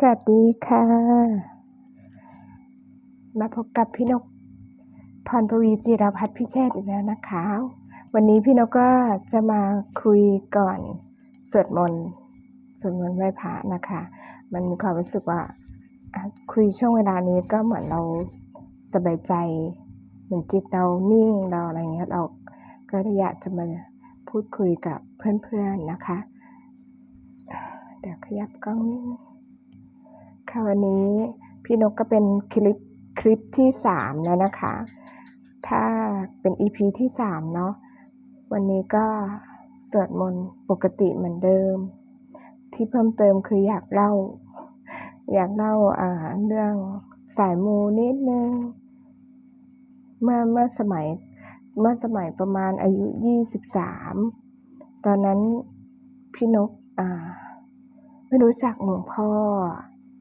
สวัสดีค่ะ มาพบกับพี่นกพรปวีจิรพัฒน์พิเชษอีกแล้วนะคะ วันนี้พี่นกก็จะมาคุยก่อนสวดมนต์สวดมนต์ไหว้พระนะคะ มันมีความรู้สึกว่าคุยช่วงเวลานี้ก็เหมือนเราสบายใจ เหมือนจิตเรานิ่งเราอะไรเงี้ยเราก็อยากจะมาพูดคุยกับเพื่อนๆนะคะ เดี๋ยวขยับกล้องนิดนึง ค่ะวันนี้พี่นกก็เป็นคลิปคลิปที่สามแล้วนะคะ ถ้าเป็น EP ที่สามเนาะวันนี้ก็สวดมนต์ปกติเหมือนเดิม ที่เพิ่มเติมคืออยากเล่า อยากเล่าอ่าเรื่องสายมูนิดนึง เมื่อเมื่อสมัยเมื่อสมัยประมาณอายุยี่สิบสามตอนนั้นพี่นกอ่าไม่รู้จักหลวงพ่อ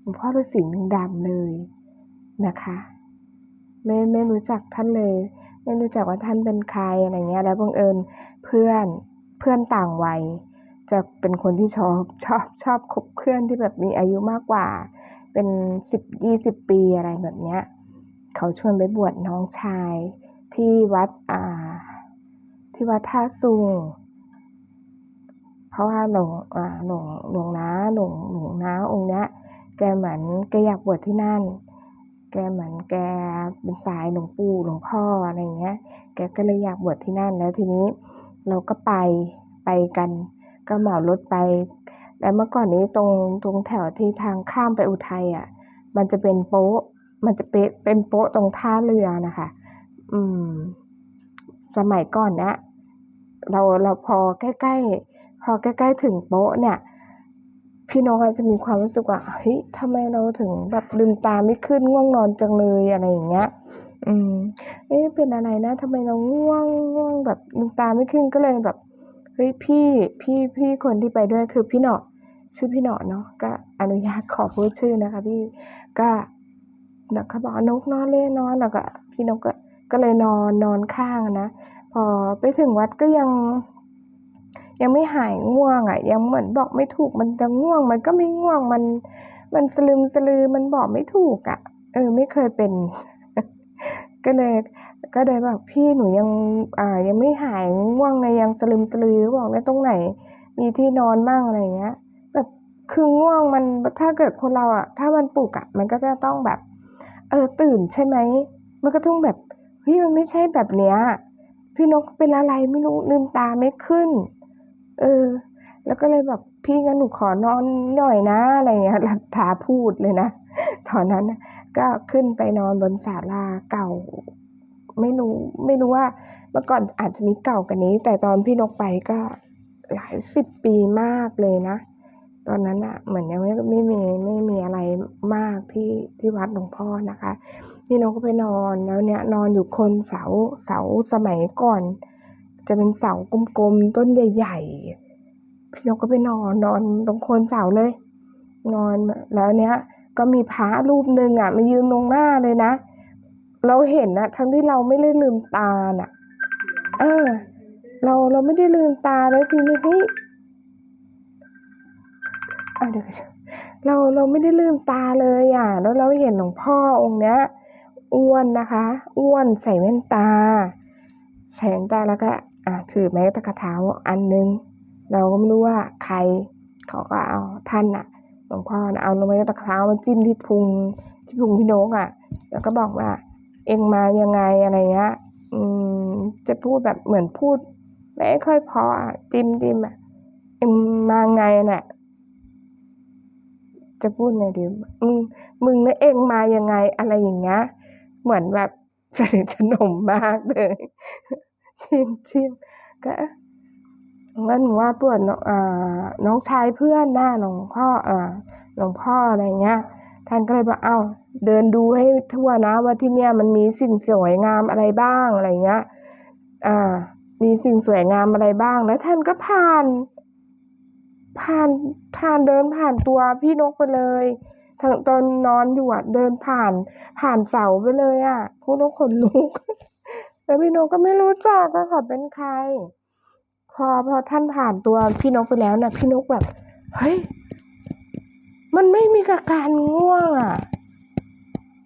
งพ่อฤาษีลิงดำเลยนะคะไม่ไม่รู้จักท่านเลย ไม่รู้จักว่าท่านเป็นใครอะไรเงี้ย แล้วบังเอิญเพื่อนเพื่อนต่างวัย จะเป็นคนที่ชอบชอบชอบคบเพื่อนที่แบบมีอายุมากกว่า เป็นสิบยี่สิบปีอะไรแบบเนี้ยเขาชวนไปบวชน้องชายที่วัดอ่าที่วัดท่าซุงเพราะว่าหลวงอ่าหลวงหลวงน้าหลวงหลวงน้าองค์เนี้ย แกเหมือนแกอยากบวชที่นั่น แกเหมือนแกเป็นสายหลวงปู่หลวงพ่ออะไรเงี้ย แกก็เลยอยากบวชที่นั่นแล้วทีนี้เราก็ไปไปกันก็เหมารถไป แล้วเมื่อก่อนนี้ตรงตรงแถวที่ทางข้ามไปอุทัยอะ มันจะเป็นโป๊ะ มันจะเป็นเป็นโป๊ะตรงท่าเรือนะคะ อืม สมัยก่อนเนี้ยเราเราพอใกล้ๆพอใกล้ๆถึงโป๊ะเนี่ย พี่นกอาจจะมีความรู้สึกว่าเฮ้ยทำไมเราถึงแบบลืมตาไม่ขึ้นง่วงนอนจังเลยอะไรอย่างเงี้ย อืม เอ๊ะเป็นอะไรนะทำไมเราง่วงง่วงแบบลืมตาไม่ขึ้นก็เลยแบบเฮ้ยพี่พี่พี่คนที่ไปด้วยคือพี่หนอชื่อพี่หนอเนาะก็อนุญาตขอพูดชื่อนะคะ พี่ก็เนเขาบอกนกนอนเล่นนอนแล้วก็ พี่นกก็ก็เลยนอนนอนข้างนะพอไปถึงวัดก็ยัง ยังไม่หายง่วงอะ ยังเหมือนบอกไม่ถูกมันจะง่วง มันก็ไม่ง่วงมัน มันสลืมสลือมันบอกไม่ถูกอะ เออ ไม่เคยเป็น ก็เลยก็เลยแบบพี่หนูยังอ่ายังไม่หายง่วงเลยยังสลืมสลือบอกแล้ตรงไหน มีที่นอนมั่งอะไรเงี้ยแบบคือง่วงมันถ้าเกิดคนเราอะ ถ้ามันปลุกอะ มันก็จะต้องแบบ เออตื่นใช่ไหมมันก็ต้องแบบเฮ้ยมันไม่ใช่แบบเนี้ยพี่นกเป็นอะไรไม่รู้ลืมตาไม่ขึ้น เออ แล้วก็เลยแบบพี่งั้นหนูขอนอนหน่อยนะอะไรเงี้ยหลับตาพูดเลยนะตอนนั้นก็ขึ้นไปนอนบนศาลาเก่า ไม่รู้ไม่รู้ว่า เมื่อก่อนอาจจะมีเก่ากว่านี้ แต่ตอนพี่นกไปก็หลายสิบปีมากเลยนะ ตอนนั้นอะเหมือนยังไม่ไม่มีไม่มีอะไรมากที่ที่วัดหลวงพ่อนะคะ พี่นกก็ไปนอนแล้วเนี่ยนอนอยู่คนเสาเสาสมัยก่อน จะเป็นเสากลมๆต้นใหญ่ ๆ พี่นกก็ไปนอนนอนตรงโคนเสาเลย นอนแล้วเนี้ยก็มีพระรูปหนึ่งอะมายืนตรงหน้าเลยนะ เราเห็นนะทั้งที่เราไม่ได้ลืมตาน่ะเออเราเราไม่ได้ลืมตาแล้วทีนี้เฮ้ยเดี๋ยวเราเราไม่ได้ลืมตาเลยอะ แล้วเราเห็นหลวงพ่อองค์เนี้ยอ้วนนะคะ อ้วนใส่แว่นตา ใส่แว่นตาแล้วก็ อะถือไม้ตะกะเท้าอันนึง เราก็ไม่รู้ว่าใคร เขาก็เอาท่านอะหลวงพ่อนะเอาไม้ตะกะเท้ามาจิ้มที่พุงที่พุงพี่นกอะแล้วก็บอกว่า เองมายังไงอะไรเงี้ยอืมจะพูดแบบเหมือนพูดไม่ค่อยพออะจิ้มจิ้มอะเองมาไงน่ะจะพูดไงดีอืมมึงแล้วเองมายังไงอะไรอย่างเงี้ยเหมือนแบบสนิทสนมมากเลย ชิมชิมก็งั้นหนูว่าปวดน้องชายเพื่อนหน้าหลวงพ่ออ่าหลวงพ่ออะไรเงี้ย ท่านก็เลยบอกเอ้าเดินดูให้ทั่วนะ ว่าที่เนี่ยมันมีสิ่งสวยงามอะไรบ้างอะไรเงี้ยอ่า มีสิ่งสวยงามอะไรบ้าง แล้วท่านก็ผ่าน ผ่านผ่านเดินผ่านตัวพี่นกไปเลยทางตอนนอนอยู่อะเดินผ่านผ่านเสาไปเลยอะพูดแล้วขนลุก แล้วพี่นกก็ไม่รู้จักว่าเขาเป็นใคร พอพอท่านผ่านตัวพี่นกไปแล้วนี่ยพี่นกแบบเฮ้ยมันไม่มีอาการง่วงอะ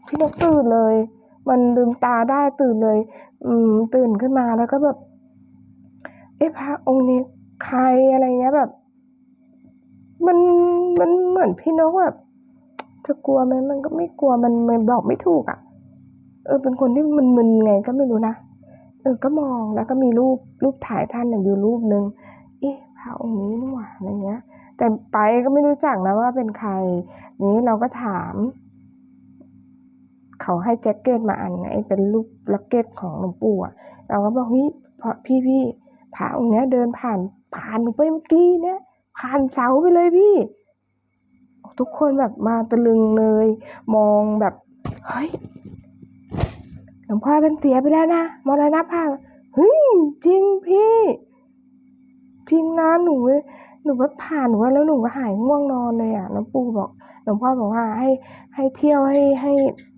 พี่นกตื่นเลย มันลืมตาได้ตื่นเลย อืม ตื่นขึ้นมาแล้วก็แบบ เอ๊ะพระองค์นี้ใครอะไรเงี้ยแบบ มันมันเหมือนพี่นกแบบจะกลัวไหมมันก็ไม่กลัวมันมันบอกไม่ถูกอะ เออเป็นคนที่มึนๆไงก็ไม่รู้นะ เออก็มองแล้วก็มีรูปรูปถ่ายท่านน่ะอยู่รูปหนึ่งเอ๊ะพระองค์นี้นี่หว่าอะไรเงี้ย แต่ไปก็ไม่รู้จักนะว่าเป็นใคร นี้เราก็ถาม เขาให้แจ็คเก็ตมาอันไอ้เป็นรูปล็อกเก็ตของหลวงปู่อะเราก็บอกเฮ้ยพอพี่พี่พระองค์เนี้ยเดินผ่านผ่านหนูไปเมื่อกี้เนี้ยผ่านเสาไปเลยพี่ทุกคนแบบมาตะลึงเลย มองแบบ เฮ้ย ลวงพ่อท่านเสียไปแล้วนะมรณภาพเฮ้ยจริงพี่ จริงนะหนูหนูว่าผ่านหนูว่าแล้วหนูก็หายง่วงนอนเลยอะหลวงปู่บอกหลวงพ่อบอกว่าให้ให้เที่ยวให้ให้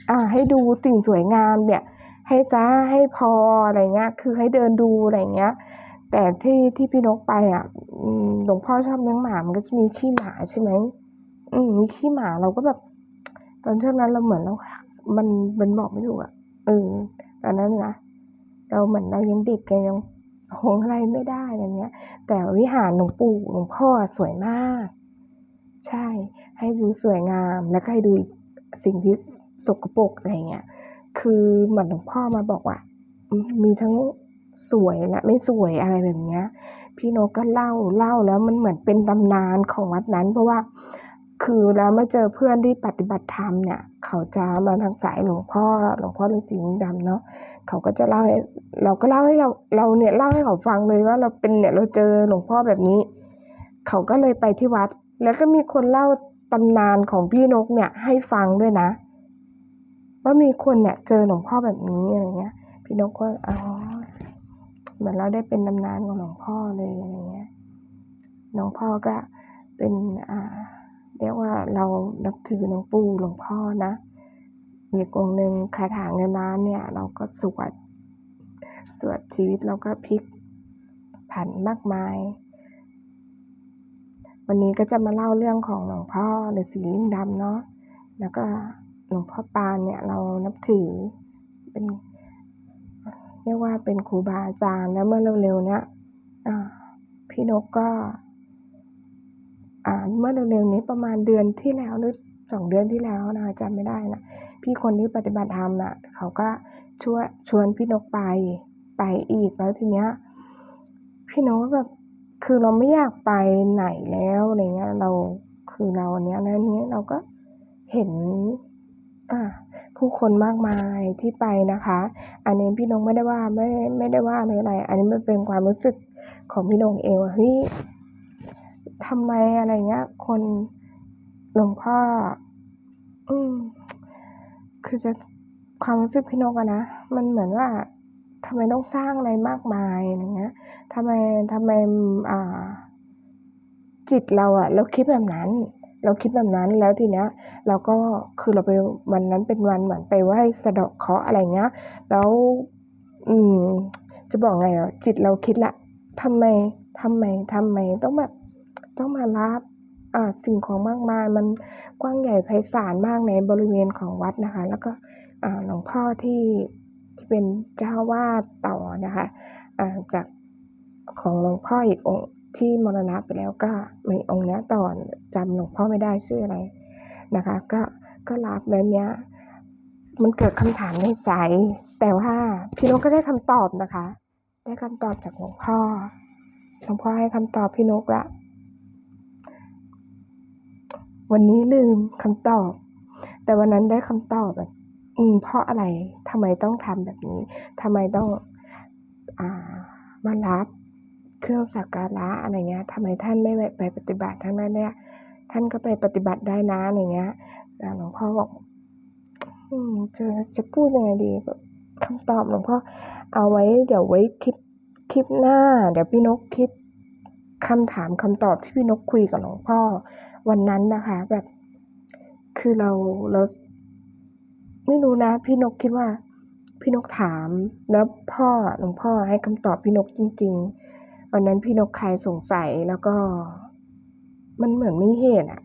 อ่า ให้ดูสิ่งสวยงามเนี่ย ให้จ้าให้พออะไรเงี้ย คือให้เดินดูอะไรเงี้ย แต่ที่ที่พี่นกไปอะหลวงพ่อชอบเลี้ยงหมามันก็จะมีขี้หมาใช่ไหมอืมมีขี้หมาเราก็แบบ ตอนช่วงนั้นเราเหมือนเรา มันมันบอกไม่ถูกอะ เออตอนนั้นนะเราเหมือนเรายังเด็กไงยังหงอะไรไม่ได้อะไรเงี้ย แต่วิหารหลวงปู่หลวงพ่อสวยมาก ใช่ ให้ดูสวยงาม แล้วก็ให้ดูสิ่งที่สกปรกอะไรเงี้ย คือเหมือนหลวงพ่อมาบอกว่ามมีทั้งสวยและไม่สวยอะไรแบบเนี้ย พี่นกก็เล่าเล่าแล้วมันเหมือนเป็นตำนานของวัดนั้น เพราะว่า คือแล้วมาเจอเพื่อนที่ปฏิบัติธรรมเนี่ย เขาจะมาทางสายหลวงพ่อหลวงพ่อฤาษีดำเนาะเขาก็จะเล่าให้เราก็เล่าให้เราเราเนี่ยเล่าให้เขาฟังเลยว่าเราเป็นเนี่ยเราเจอหลวงพ่อแบบนี้ เขาก็เลยไปที่วัด แล้วก็มีคนเล่าตำนานของพี่นกเนี่ยให้ฟังด้วยนะ ว่ามีคนเนี่ยเจอหลวงพ่อแบบนี้อะไรเงี้ย พี่นกก็อ๋อเหมือนเราได้เป็นตำนานของหลวงพ่อเลยอะไรเงี้ยหลวงพ่อก็เป็นอ่า เรียกว่าเรานับถือหลวงปู่หลวงพ่อนะมีกองหนึ่งคาถาเงินล้านเนี่ย เราก็สวด สวดชีวิตเราก็พลิกผันมากมาย วันนี้ก็จะมาเล่าเรื่องของหลวงพ่อฤาษีลิงดำเนาะแล้วก็หลวงพ่อปานเนี่ยเรานับถือเป็นเรียกว่าเป็นครูบาอาจารย์แล้วเมื่อเร็วๆเนี้ยพี่นกก็ เมื่อเร็วๆนี้ประมาณเดือนที่แล้วหรือสองเดือนที่แล้วนะจำไม่ได้นะพี่คนที่ปฏิบัติธรรมน่ะเขาก็ชวนชวนพี่นกไปไปอีกแล้วทีเนี้ยพี่นกแบบคือเราไม่อยากไปไหนแล้วอะไรเงี้ย เราคือเราอันเนี้ยแล้วนี้เราก็เห็นอ่าผู้คนมากมายที่ไปนะคะ อันนี้พี่นกไม่ได้ว่าไม่ไม่ได้ว่าอะไรอะไร อันนี้มันเป็นความรู้สึกของพี่นกเองว่าเฮ้ย ทำไมอะไรเงี้ย คนหลวงพ่อ อืม คือจะความรู้สึกพี่นกอะนะ มันเหมือนว่าทำไมต้องสร้างอะไรมากมายอะไรเงี้ยทำไมทำไมอ่า จิตเราอะเราคิดแบบนั้น เราคิดแบบนั้นแล้วทีเนี้ย เราก็คือเราไปวันนั้นเป็นวันเหมือนไปไหว้สะเดาะเคราะห์อะไรเงี้ย แล้ว อืม จะบอกไงอะจิตเราคิดละทำไมทำไมทำไมต้องแบบ ต้องมารับอ่าสิ่งของมากมายมันกว้างใหญ่ไพศาลมากในบริเวณของวัดนะคะ แล้วก็อ่าหลวงพ่อที่ที่เป็นเจ้าวาดต่อนะคะอ่าจากของหลวงพ่ออีกองค์ที่มรณะไปแล้วก็มีองค์เนี้ยต่อจำหลวงพ่อไม่ได้ชื่ออะไรนะคะ ก็ก็รับแล้วเนี้ยมันเกิดคำถามในใจแต่ว่าพี่นกก็ได้คำตอบนะคะ ได้คำตอบจากหลวงพ่อหลวงพ่อให้คำตอบพี่นกละ วันนี้ลืมคำตอบ แต่วันนั้นได้คำตอบแบบ อืมเพราะอะไรทำไมต้องทำแบบนี้ทำไมต้องอ่ามารับเครื่องสักการะอะไรเงี้ยทำไมท่านไม่ไปปฏิบัติทั้งนั้นเนี่ยท่านก็ไปปฏิบัติได้นะอะไรเงี้ยหลวงพ่อบอกอืมจะจะพูดยังไงดีคำตอบหลวงพ่อเอาไว้เดี๋ยวไว้คลิปคลิปหน้า เดี๋ยวพี่นกคิดคำถามคำตอบที่พี่นกคุยกับหลวงพ่อ วันนั้นนะคะ แบบ คือเราเราไม่รู้นะ พี่นกคิดว่า พี่นกถาม แล้วพ่อหลวงพ่อให้คำตอบพี่นกจริง ๆ วันนั้นพี่นกใคลายสงสัยแล้วก็ มันเหมือนไมีเหตุอะ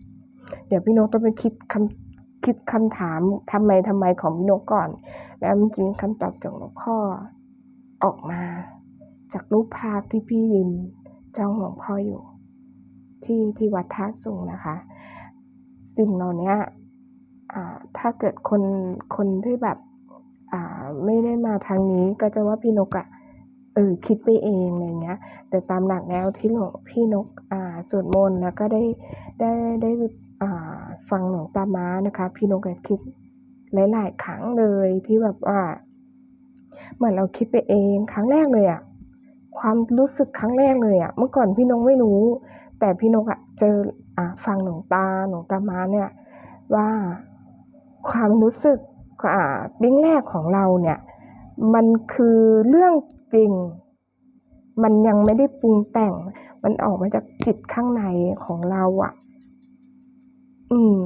เดี๋ยวพี่นกต้องไปคิดคำคิดคำถามทำไมทำไมของพี่นกก่อน แล้วมันจะมีคำตอบจากหลวงพ่อออกมา จากรูปภาพที่พี่ยืนจ้องหลวงพ่ออยู่ ที่ที่วัดท่าสูงนะคะ สิ่งเหล่านี้ถ้าเกิดคนคนที่แบบไม่ได้มาทางนี้ก็จะว่าพี่นกอะเออคิดไปเองอะไรเงี้ย แต่ตามหลักแล้วที่หลวงพี่นกอ่าสวดมนต์แล้วก็ได้ได้ได้อ่าฟังหลวงตาม้านะคะ พี่นกก็คิดหลาย ๆ ครั้งเลยที่แบบว่าเหมือนเราคิดไปเองครั้งแรกเลยอะความรู้สึกครั้งแรกเลยอะเมื่อก่อนพี่นกไม่รู้ แต่พี่นกอะเจออะฟังหลวงตาหลวงตามาเนี่ยว่าความรู้สึกอ่าบิ้งแรกของเราเนี่ยมันคือเรื่องจริง มันยังไม่ได้ปรุงแต่ง มันออกมาจากจิตข้างในของเราอะอืม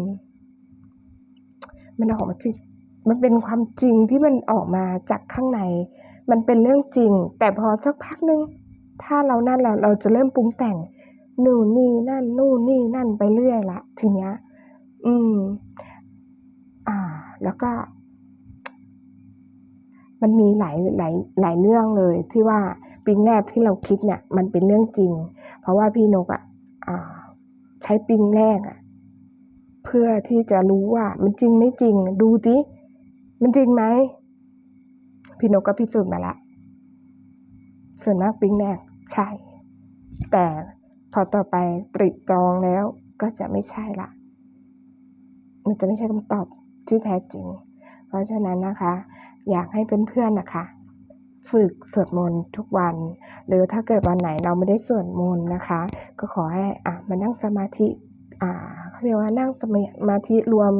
มันออกมาจิต มันเป็นความจริงที่มันออกมาจากข้างใน มันเป็นเรื่องจริง แต่พอสักพักหนึ่งถ้าเรานั่นแหละเราจะเริ่มปรุงแต่ง นู่นนี่นั่น นู่นนี่นั่นไปเรื่อยละทีเนี้ย อืม อ่า แล้วก็ มันมีหลายหลายหลายเรื่องเลย ที่ว่าปิงแรกที่เราคิดเนี่ย มันเป็นเรื่องจริง เพราะว่าพี่นกอะอ่าใช้ปิงแรกอะเพื่อที่จะรู้ว่า มันจริงไม่จริง ดูดิมันจริงไหมพี่นกก็พิสูจน์มาละส่วนมากปิงแรกใช่ แต่ พอต่อไปตริตรองแล้วก็จะไม่ใช่ละ มันจะไม่ใช่คำตอบที่แท้จริง เพราะฉะนั้นนะคะ อยากให้เพื่อนๆนะคะ ฝึกสวดมนต์ทุกวัน หรือถ้าเกิดวันไหนเราไม่ได้สวดมนต์นะคะ ก็ขอให้อะมานั่งสมาธิอ่าเขาเรียกว่านั่งสมาธิรวม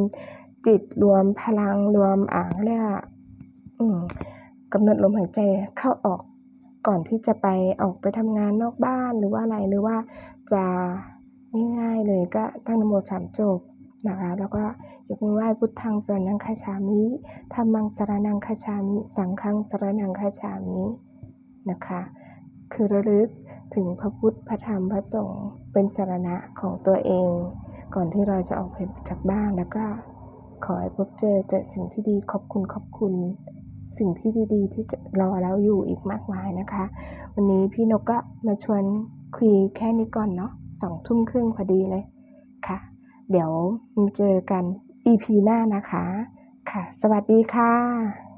จิตรวมพลังรวมอ่าเขาเรียกอืมกำหนดลมหายใจเข้าออก ก่อนที่จะไปออกไปทำงานนอกบ้านหรือว่าอะไรหรือว่าจะง่ายๆเลยก็ตั้งนโมสามจบนะคะแล้วก็ยกมือไหว้พุทธังสรนังคาชามิธรรมังสรนังคาชามิ สังฆังสรนังคาชามินะคะ คือระลึกถึงพระพุทธพระธรรมพระสงฆ์เป็นสารณะของตัวเอง ก่อนที่เราจะออกไปจากบ้านแล้วก็ ขอให้พบเจอแต่สิ่งที่ดีขอบคุณขอบคุณ สิ่งที่ดี ๆ ที่จะรอแล้วอยู่อีกมากมายนะคะ วันนี้พี่นกก็มาชวนคุยแค่นี้ก่อนเนาะสองทุ่มครึ่งพอดีเลยค่ะ เดี๋ยวมาเจอกัน EP หน้านะคะ ค่ะ สวัสดีค่ะ